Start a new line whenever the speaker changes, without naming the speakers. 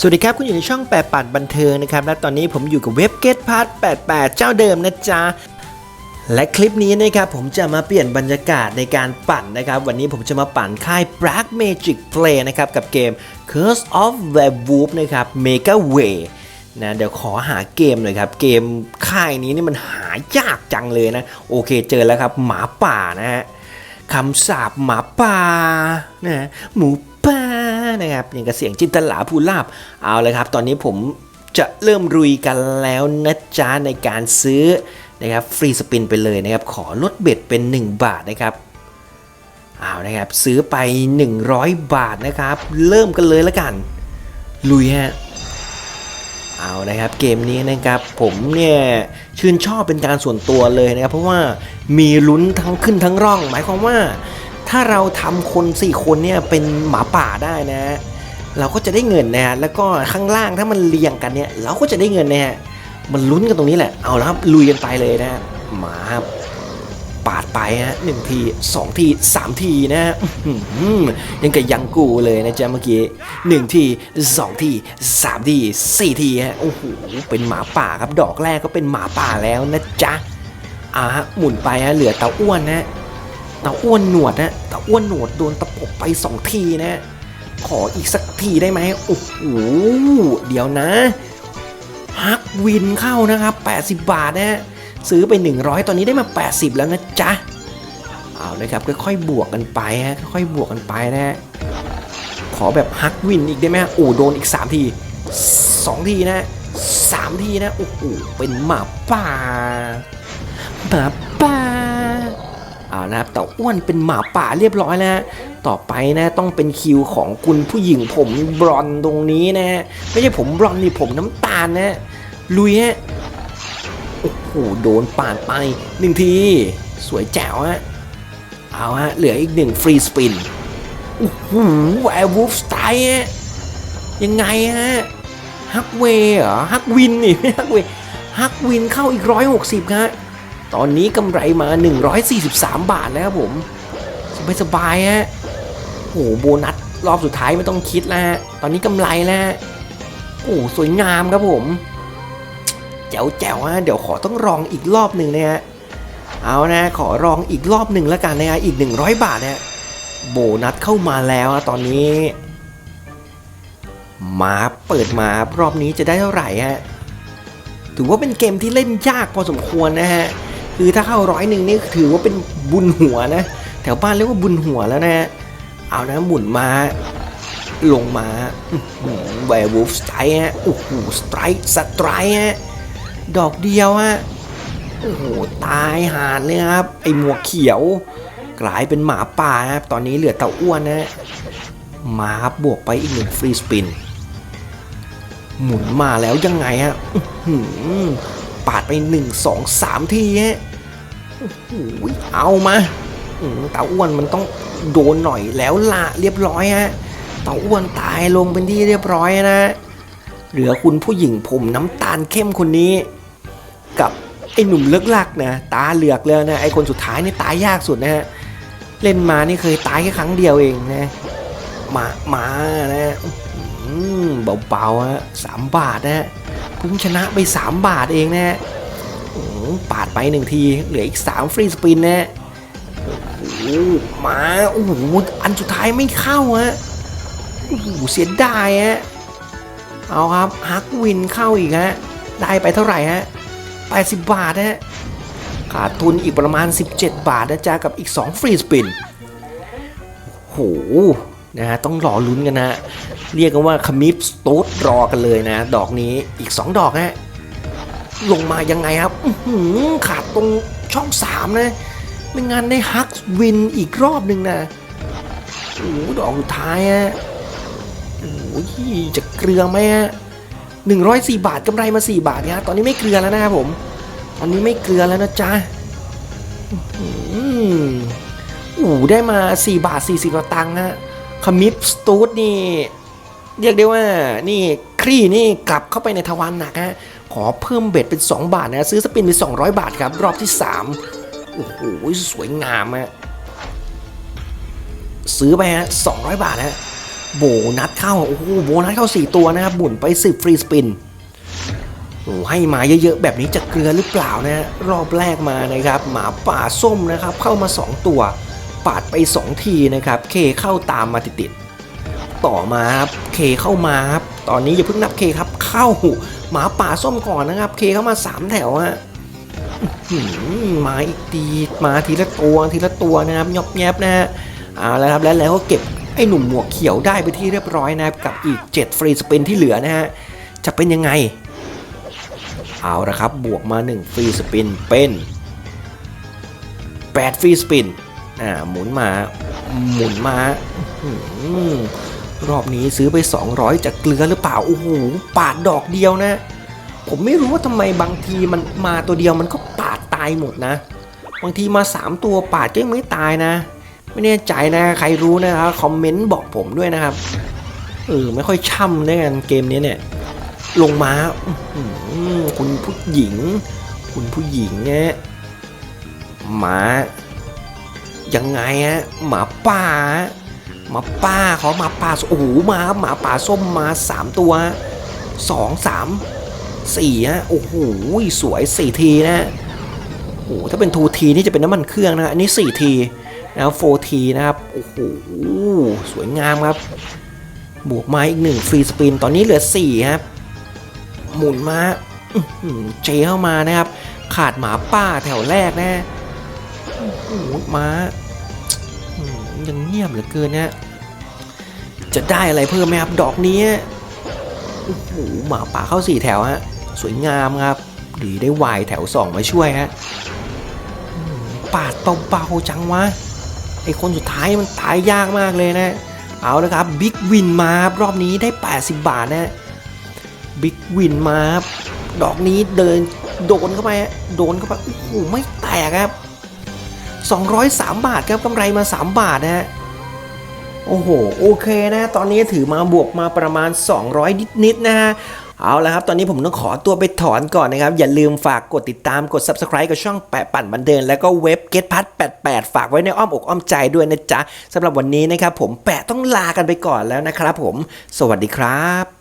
สวัสดีครับ คุณอยู่ในช่องแปดปัดบันเทิงนะครับ และตอนนี้ผมอยู่กับเว็บ Get p a s s 88 เจ้าเดิมนะจ๊ะ และคลิปนี้นะครับผมจะมาเปลี่ยนบรรยากาศในการปั่นนะครับ วันนี้ผมจะมาปั่นค่าย Black Magic Play นะครับ กับเกม Curse of Werewolf นะครับ Mega Way นะเดี๋ยวขอหาเกมหน่อยครับ เกมค่ายนี้นี่มันหายากจังเลยนะ โอเคเจอแล้วครับหมาป่านะฮะ คำสาปหมาป่านะหมูป่านะครับอย่างกับเสียงจินตลาภูลาบเอาเลยครับ ตอนนี้ผมจะเริ่มรุยกันแล้วนะจ๊ะในการซื้อนะครับฟรีสปินไปเลยนะครับ ขอลดเบ็ดเป็น 1 บาทนะครับเอานะครับ ซื้อไป 100 บาทนะครับ เริ่มกันเลยแล้วกัน ลุยฮะ เอานะครับเกมนี้นะครับผมเนี่ยชื่นชอบเป็นการส่วนตัวเลยนะครับ เพราะว่ามีลุ้นทั้งขึ้นทั้งร่อง หมายความว่า ถ้าเราทำคนสี่คนเนี่ยเป็นหมาป่าได้นะ เราก็จะได้เงินนะฮะแล้วก็ข้างล่างถ้ามันเรียงกันเนี่ยเราก็จะได้เงินนะฮะมันลุ้นกันตรงนี้แหละเอาละครับลุยกันไปเลยนะหมาครับ ปาดไปฮะหนึ่งทีสองทีสามทีนะฮะยังกับยังกูเลยนะจ๊ะเมื่อกี้หนึ่งทีสองทีสามทีสี่ทีฮะโอ้โหเป็นหมาป่าครับดอกแรกก็เป็นหมาป่าแล้วนะจ๊ะอ่าฮะหมุนไปฮะเหลือเตาอ้วนนะเตาอ้วนหนวดนะเตาอ้วนหนวดโดนตะปบไปสองทีนะขออีกสักทีได้ไหมโอ้โหเดี๋ยวนะฮักวินเข้านะครับ 80 บาทนะฮะ ซื้อไป 100 ตอนนี้ได้มา 80 แล้วนะจ๊ะ เอาเลยครับค่อยๆบวกกันไปฮะค่อยๆบวกกันไปนะฮะขอแบบฮักวินอีกได้ไหมฮะโอ้โดนอีก 3 ที 2 ทีนะ3ทีนะโอ้โหเป็นหมาป่าหมาป่าเอานะครับแต่อ้วนเป็นหมาป่าเรียบร้อยแล้วฮะต่อไปนะต้องเป็นคิวของคุณผู้หญิงผมบรอนซ์ตรงนี้นะไม่ใช่ผมบรอนซ์นี่ผมน้ำตาลนะลุยฮะ อ้โหโดนปาดไปหนึ่งที สวยแจ๋วฮะ เอาฮะ เหลืออีกหนึ่งฟรีสปินโอ้โหแวร์วูฟสไตล์ฮะ ยังไงฮะ ฮักเวเหรอ ฮักวินนี่ฮักเวฮักวินเข้าอีกร้อยหกสิบฮะ ตอนนี้กำไรมา 143 บาทแล้วครับผม สบายสบายฮะโอ้โหโบนัสรอบสุดท้ายไม่ต้องคิดแล้วฮะ ตอนนี้กำไรแล้วฮะโอ้สวยงามครับผม แจ๋วแจ๋วฮะเดี๋ยวขอต้องลองอีกรอบหนึ่งนะฮะเอานะขอลองอีกรอบหนึ่งแล้วกันนะฮะอีก 100 บาทนะฮะโบนัสเข้ามาแล้วนะตอนนี้ มาเปิดมารอบนี้จะได้เท่าไหร่ฮะถือว่าเป็นเกมที่เล่นยากพอสมควรนะฮะคือถ้าเข้าร้อยหนึ่งนี่ถือว่าเป็นบุญหัวนะ แถวบ้านเรียกว่าบุญหัวแล้วนะฮะเอานะหมุนมาลงมาแวร์วูฟสไตร์ฮะโอ้โหสไตร์สไตร์ฮะ ดอกเดียวฮะโอ้โหตายหาดเลยครับ ไอหมวกเขียว กลายเป็นหมาป่าครับ ตอนนี้เหลือเต่าอ้วนนะฮะมาครับบวกไปอีกหนึ่งฟรีสปิน หมุนมาแล้วยังไงฮะอื้อหือปาดไป1 2 3ทีฮะอ้โหเอามาเต่าอ้วนมันต้องโดนหน่อยแล้วละเรียบร้อยฮะเต่าอ้วนตายลงเป็นที่เรียบร้อยนะ เหลือคุณผู้หญิงผมน้ำตาลเข้มคนนี้ กับไอ้หนุ่มเลิกลักนะตาเหลือกแล้วนะไอ้คนสุดท้ายนี่ตายยากสุดนะฮะเล่นมานี่เคยตายแค่ครั้งเดียวเองนะหมามานะอืมเบาๆฮะสามบาทนะฮะเพิ่งชนะไป 3 บาทเองนะฮะปาดไปหนึ่งที เหลืออีก 3 ฟรีสปินนะฮะหมาโอ้โหอันสุดท้ายไม่เข้าฮะโอ้โหเสียดายฮะ เอาครับฮักวินเข้าอีกฮะได้ไปเท่าไหร่ฮะ80 บาทฮะขาดทุนอีกประมาณ 17 บาทนะจ๊ะกับอีก 2 ฟรีสปินโหนะฮะต้องรอลุ้นกันนะเรียกกันว่าขมิปสตูดรอกันเลยนะ ดอกนี้อีก 2 ดอกฮะลงมายังไงครับขาดตรงช่อง 3 นะ ไม่งั้นได้ฮักวินอีกรอบหนึ่งนะโอ้ดอกสุดท้ายฮะ จะเกลือไหมฮะหนึ่งร้อยสี่บาทกำไรมาสี่บาทเนี่ยตอนนี้ไม่เกลือแล้วนะครับผม ตอนนี้ไม่เกลือแล้วนะจ๊ะอืมโอ้โหได้มาสี่บาทสี่สิบตังค์ฮะขมิปสตูดนี่ เรียกได้ว่านี่ครี่นี่กลับเข้าไปในทวารหนักฮะขอเพิ่มเบ็ดเป็น 2 บาทนะ ซื้อสปินเป็น200 บาทครับ รอบที่ 3 โอ้โห สวยงามฮะซื้อไปฮะ200 บาทฮะ โบนัสเข้า โอ้โหโบนัสเข้า 4 ตัวนะครับหมุนไป 10 ฟรีสปินโอ้ให้มาเยอะๆ แบบนี้จะเกลือหรือเปล่านะรอบแรกมานะครับ หมาป่าส้มนะครับ เข้ามา 2 ตัว ปาดไป 2 ทีนะครับ เคเข้าตามมาติดๆต่อมาครับเคเข้ามาครับตอนนี้อย่าเพิ่งนับเคครับ เข้าหมาป่าส้มก่อนนะครับ เคเข้ามา 3 แถวฮะหมมาอีกทีมาทีละตัวทีละตัวนะครับยอบแยบนะฮะเอาแล้วครับแล้วแล้วก็เก็บ ไอ้หนุ่มหมวกเขียวได้ไปที่เรียบร้อยนะครับกับอีก 7 ฟรีสปินที่เหลือนะฮะ จะเป็นยังไง เอาละครับบวกมา 1 ฟรีสปินเป็น 8 ฟรีสปินอ่าหมุนมาหมุนมาอรอบนี้ซื้อไป 200 จะเกลือหรือเปล่าโอ้โหปาดดอกเดียวนะ ผมไม่รู้ว่าทำไมบางทีมันมาตัวเดียวมันก็ปาดตายหมดนะ บางทีมา 3 ตัวปาดก็ยังไม่ตายนะ ไม่แน่ใจนะใครรู้นะครับคอมเมนต์บอกผมด้วยนะครับเออไม่ค่อยช่ำด้วยกันเกมนี้เนี่ยลงมาอื้อหือคุณผู้หญิง คุณผู้หญิงเนี่ยหมายังไงฮะหมาป่าหมาป่าขอหมาป่าโอ้โหมาหมาป่าส้มมาสามตัวสองสามสี่ฮะโอ้โหสวยสี่ทีนะโอ้โหถ้าเป็นทูทีนี่จะเป็นน้ำมันเครื่องนะอันนี้สี่ที นะครับโฟทีนะครับ โอ้โห สวยงามครับ บวกมาอีกหนึ่งฟรีสปิน ตอนนี้เหลือสี่ครับ หมุนมาอื้อหือเจเข้ามานะครับ ขาดหมาป้าแถวแรกนะโอ้โหมายังเงียบเหลือเกินนะจะได้อะไรเพิ่มไหมครับ ดอกนี้โอ้โหหมาป่าเข้าสี่แถวฮะ สวยงามครับดีได้วายแถวสองมาช่วยฮะปาดเบาๆจังวะ ไอคนสุดท้ายมันตายยากมากเลยนะ เอาละครับบิ๊กวินมาครับรอบนี้ได้ 80 บาทนะบิ๊กวินมาครับดอกนี้เดินโดนเข้าไปฮะโดนเข้าไปโอ้โหไม่แตกครับ 203 บาทครับกำไรมา 3 บาทนะฮะโอ้โห โอเคนะ ตอนนี้ถือมาบวกมาประมาณ 200 นิดๆนะฮะ เอาละครับ ตอนนี้ผมต้องขอตัวไปถอนก่อนนะครับ อย่าลืมฝากกดติดตามกด subscribe กับช่องแปะปั่นบันเดินแล้วก็เว็บ Get p a s 88 ฝากไว้ในอ้อมอกอ้อมใจด้วยนะจ๊ะสำหรับวันนี้นะครับผมแปะต้องลากันไปก่อนแล้วนะครับผม สวัสดีครับ